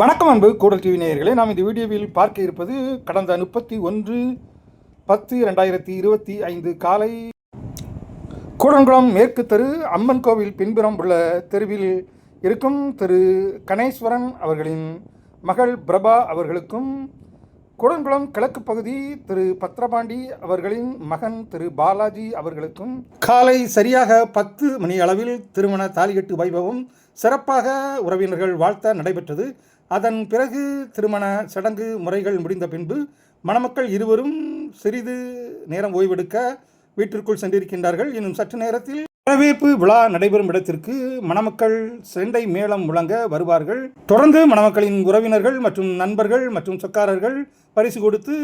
வணக்கம் அன்பு கூடல் டிவி நேயர்களே. நாம் இந்த வீடியோவில் பார்க்க இருப்பது கடந்த முப்பத்தி ஒன்று பத்து ரெண்டாயிரத்தி இருபத்தி ஐந்து காலை. கூடங்குளம் மேற்கு தெரு அம்மன் கோவில் பின்புறம் உள்ள தெருவில் இருக்கும் திரு கணேஸ்வரன் அவர்களின் மகள் பிரபா அவர்களுக்கும் கூடன்குளம் கிழக்கு பகுதி திரு பத்ரபாண்டி அவர்களின் மகன் திரு பாலாஜி அவர்களுக்கும் காலை சரியாக பத்து மணி அளவில் திருமண தாலிகட்டு வைபவம் சிறப்பாக உறவினர்கள் வாழ்த்த நடைபெற்றது. அதன் பிறகு திருமண சடங்கு முறைகள் முடிந்த பின்பு மணமக்கள் இருவரும் சிறிது நேரம் ஓய்வெடுக்க வீட்டிற்குள் சென்றிருக்கின்றார்கள். இன்னும் சற்று நேரத்தில் வரவேற்பு விழா நடைபெறும் இடத்திற்கு மணமக்கள் செண்டை மேளம் முழங்க வருவார்கள். தொடர்ந்து மணமக்களின் உறவினர்கள் மற்றும் நண்பர்கள் மற்றும் சொக்காரர்கள் பரிசு கொடுத்து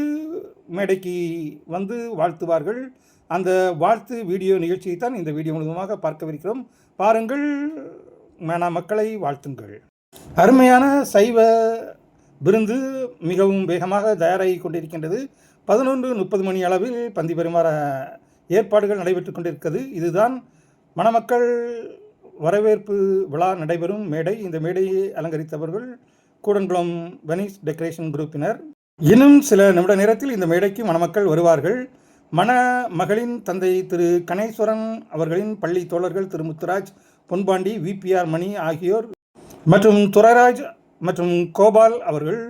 மேடைக்கு வந்து வாழ்த்துவார்கள். அந்த வாழ்த்து வீடியோ நிகழ்ச்சியை தான் இந்த வீடியோ முழுவதுமாக பார்க்கவிருக்கிறோம். பாருங்கள் மணமக்களை வாழ்த்துங்கள். அருமையான சைவ விருந்து மிகவும் வேகமாக தயாராகி கொண்டிருக்கின்றது. பதினொன்று முப்பது மணி அளவில் பந்தி பரிமாற ஏற்பாடுகள் நடைபெற்று கொண்டிருக்கிறது. இதுதான் மணமக்கள் வரவேற்பு விழா நடைபெறும் மேடை. இந்த மேடையை அலங்கரித்தவர்கள் கூடன்குளம் வெனிஸ் டெக்கரேஷன் குரூப்பினர். இன்னும் சில நிமிட நேரத்தில் இந்த மேடைக்கு மணமக்கள் வருவார்கள். மண மகளின் தந்தை திரு கணேஸ்வரன் அவர்களின் பள்ளி தோழர்கள் Thiru Muthuraj Ponpandi V P R Mani ஆகியோர் மற்றும் துரைராஜ் மற்றும் கோபால் அவர்கள்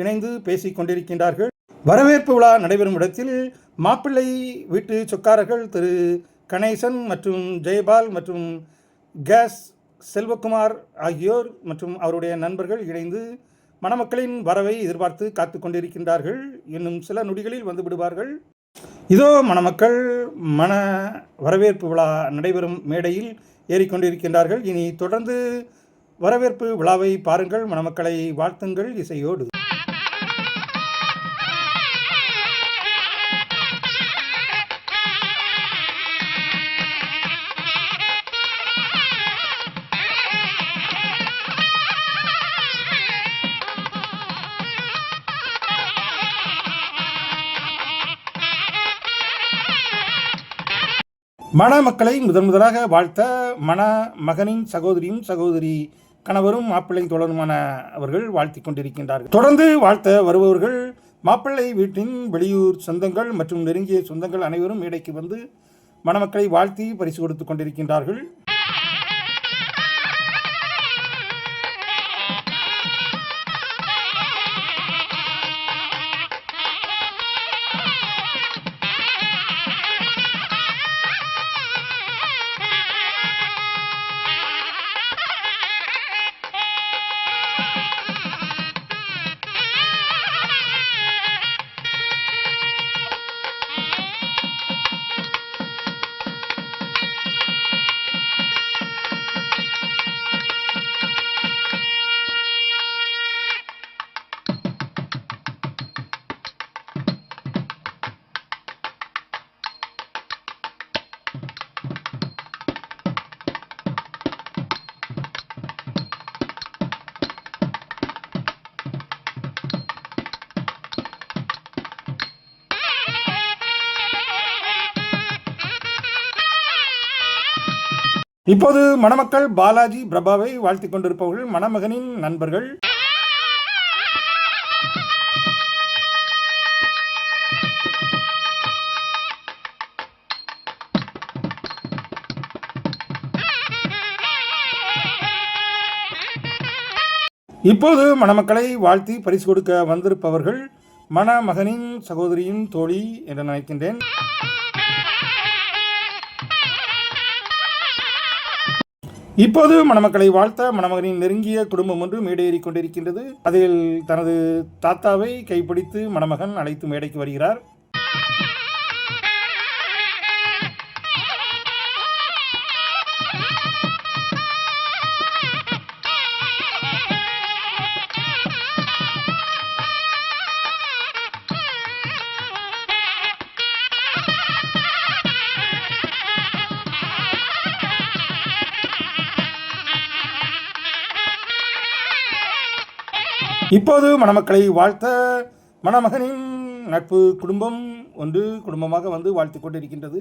இணைந்து பேசிக் கொண்டிருக்கின்றார்கள். வரவேற்பு விழா நடைபெறும் இடத்தில் மாப்பிள்ளை வீட்டு சொக்காரர்கள் திரு கணேசன் மற்றும் ஜெயபால் மற்றும் கேஸ் செல்வகுமார் ஆகியோர் மற்றும் அவருடைய நண்பர்கள் இணைந்து மணமக்களின் வரவை எதிர்பார்த்து காத்து கொண்டிருக்கின்றார்கள். இன்னும் சில நொடிகளில் வந்து விடுவார்கள். இதோ மணமக்கள் மன வரவேற்பு விழா நடைபெறும் மேடையில் ஏறிக்கொண்டிருக்கின்றார்கள் இனி தொடர்ந்து வரவேற்பு விழாவை பாருங்கள் மணமக்களை வாழ்த்துங்கள் இசையோடு. மணமக்களை முதன் முதலாக வாழ்த்த மண மகனின் சகோதரியும் சகோதரி கணவரும் மாப்பிள்ளை தொடருமான அவர்கள் வாழ்த்தி கொண்டிருக்கின்றார்கள். தொடர்ந்து வாழ்த்த வருபவர்கள் மாப்பிள்ளை வீட்டின் வெளியூர் சொந்தங்கள் மற்றும் நெருங்கிய சொந்தங்கள் அனைவரும் மேடைக்கு வந்து மணமக்களை வாழ்த்தி பரிசு கொடுத்து கொண்டிருக்கின்றார்கள். இப்போது மணமக்கள் பாலாஜி பிரபாவை வாழ்த்திக் கொண்டிருப்பவர்கள் மணமகனின் நண்பர்கள். இப்போது மணமக்களை வாழ்த்தி பரிசு கொடுக்க வந்திருப்பவர்கள் மணமகனின் சகோதரியின் தோழி என்று நினைக்கின்றேன். இப்போது மணமக்களை வாழ்த்த மணமகனின் நெருங்கிய குடும்பம் ஒன்று மேடையேறிக் கொண்டிருக்கின்றது. அதில் தனது தாத்தாவை கைப்பிடித்து மணமகன் அழைத்து மேடைக்கு வருகிறார். இப்போது மணமக்களை வாழ்த்த மணமகனின் நட்பு குடும்பம் ஒன்று குடும்பமாக வந்து வாழ்த்திக் கொண்டிருக்கின்றது.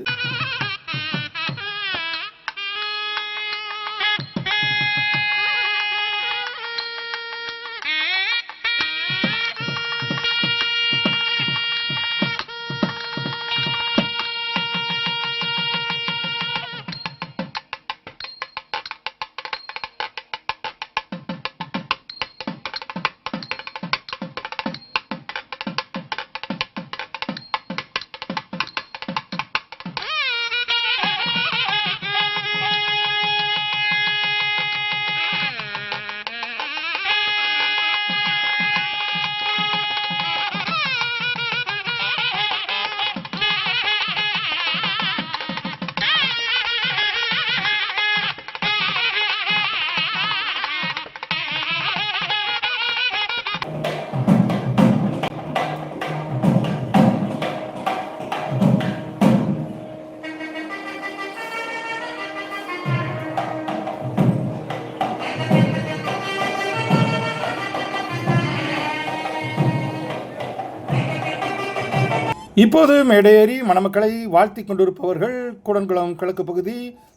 இப்போது மேடையேறி மணமக்களை வாழ்த்தி கொண்டிருப்பவர்கள் கூடன்குளம் கிழக்கு பகுதி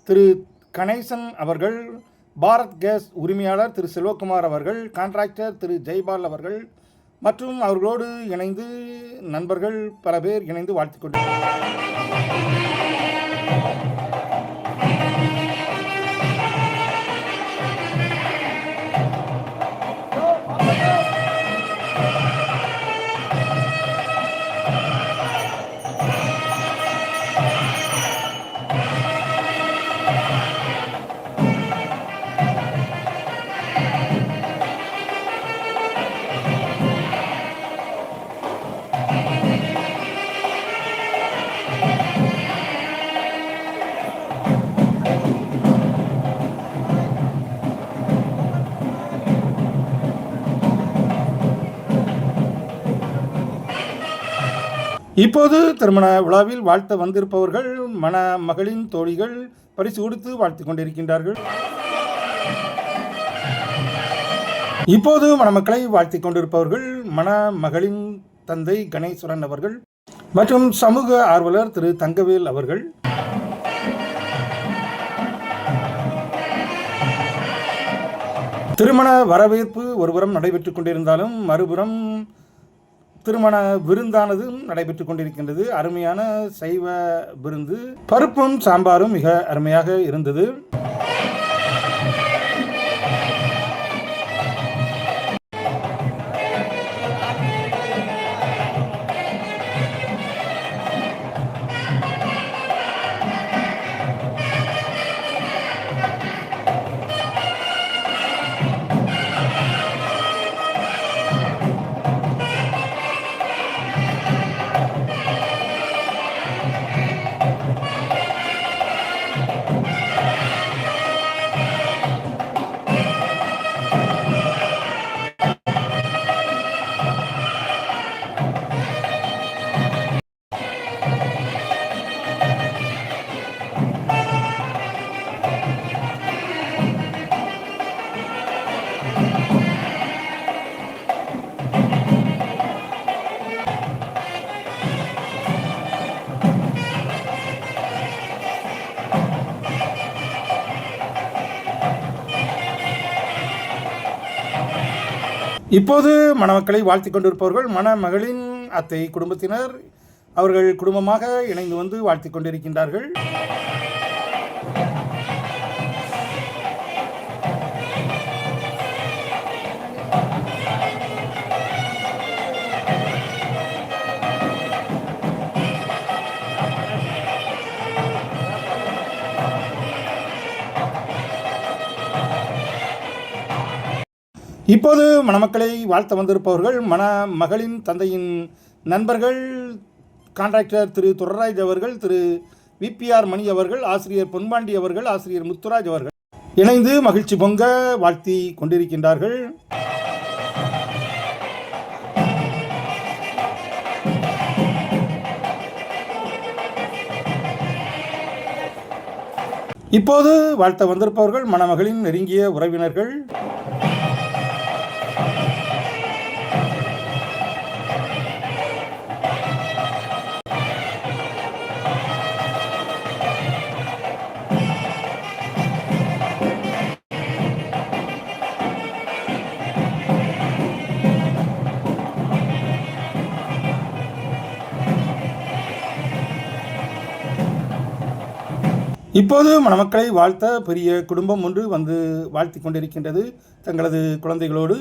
திரு கணேசன் அவர்கள் பாரத் கேஸ் உரிமையாளர் திரு செல்வகுமார் அவர்கள் கான்ட்ராக்டர் திரு ஜெய்பால் அவர்கள் மற்றும் அவர்களோடு இணைந்து நண்பர்கள் பல பேர் இணைந்து வாழ்த்திக் கொண்டிருக்கிறார்கள். இப்போது திருமண விழாவில் வாழ்த்த வந்திருப்பவர்கள் மணமகளின் தோழிகள் பரிசு கொடுத்து வாழ்த்து கொண்டிருக்கின்றார்கள். இப்போது மணமக்களை வாழ்த்தி கொண்டிருப்பவர்கள் மணமகளின் தந்தை கணேஸ்வரன் அவர்கள் மற்றும் சமூக ஆர்வலர் திரு தங்கவேல் அவர்கள். திருமண வரவேற்பு ஒருபுறம் நடைபெற்றுக் கொண்டிருந்தாலும் மறுபுறம் திருமண விருந்தானது நடைபெற்றுக் கொண்டிருக்கின்றது. அருமையான சைவ விருந்து. பருப்பும் சாம்பாரும் மிக அருமையாக இருந்தது. இப்போது மணமக்களை வாழ்த்தி கொண்டிருப்பவர்கள் மணமகளின் அத்தை குடும்பத்தினர் அவர்கள் குடும்பமாக இணைந்து வந்து வாழ்த்தி கொண்டிருக்கின்றார்கள். இப்போது மணமக்களை வாழ்த்த வந்திருப்பவர்கள் மண மகளின் தந்தையின் நண்பர்கள் கான்ட்ராக்டர் திரு துரராஜ் அவர்கள் திரு விபிஆர் மணி அவர்கள் ஆசிரியர் பொன்பாண்டி அவர்கள் ஆசிரியர் முத்துராஜ் அவர்கள் இணைந்து மகிழ்ச்சி பொங்க வாழ்த்தி கொண்டிருக்கின்றார்கள். இப்போது வாழ்த்த வந்திருப்பவர்கள் மணமகளின் நெருங்கிய உறவினர்கள். இப்போது மணமக்களை வாழ்த்த பெரிய குடும்பம் ஒன்று வந்து வாழ்த்திக் கொண்டிருக்கின்றது தங்களது குழந்தைகளோடு.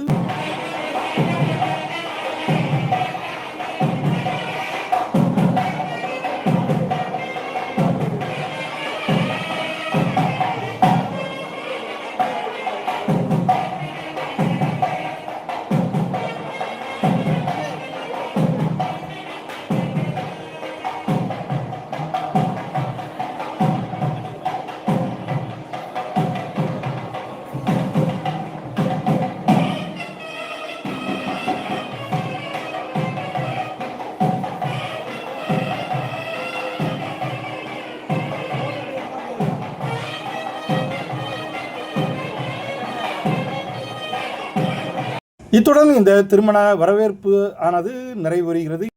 இத்துடன் இந்த திருமண வரவேற்பு ஆனது நிறைவேறுகிறது.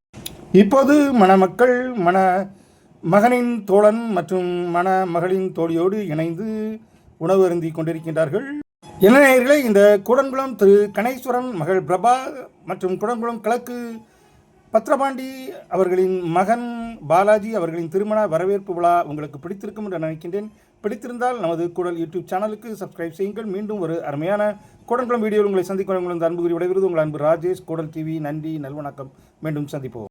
இப்போது மணமக்கள் மண மகனின் தோழன் மற்றும் மணமகளின் தோழியோடு இணைந்து உணவு அருந்தி கொண்டிருக்கின்றார்கள். என்ன இந்த கூடன்குளம் திரு கணேஸ்வரன் மகள் பிரபா மற்றும் கூடன்குளம் கிழக்கு பத்ரபாண்டி அவர்களின் மகன் பாலாஜி அவர்களின் திருமண வரவேற்பு விழா உங்களுக்கு பிடித்திருக்கும் என்று நினைக்கின்றேன். பிடித்திருந்தால் நமது கூடல் யூடியூப் சேனலுக்கு சப்ஸ்கிரைப் செய்யுங்கள். மீண்டும் ஒரு அருமையான கூடன்குளம் வீடியோவில் உங்களை சந்திக்கும் உங்கள் அன்பு கூறி விடைபெறுவது உங்கள் அன்பு ராஜேஷ். குடல் டிவி நன்றி நல்வணக்கம். மீண்டும் சந்திப்போம்.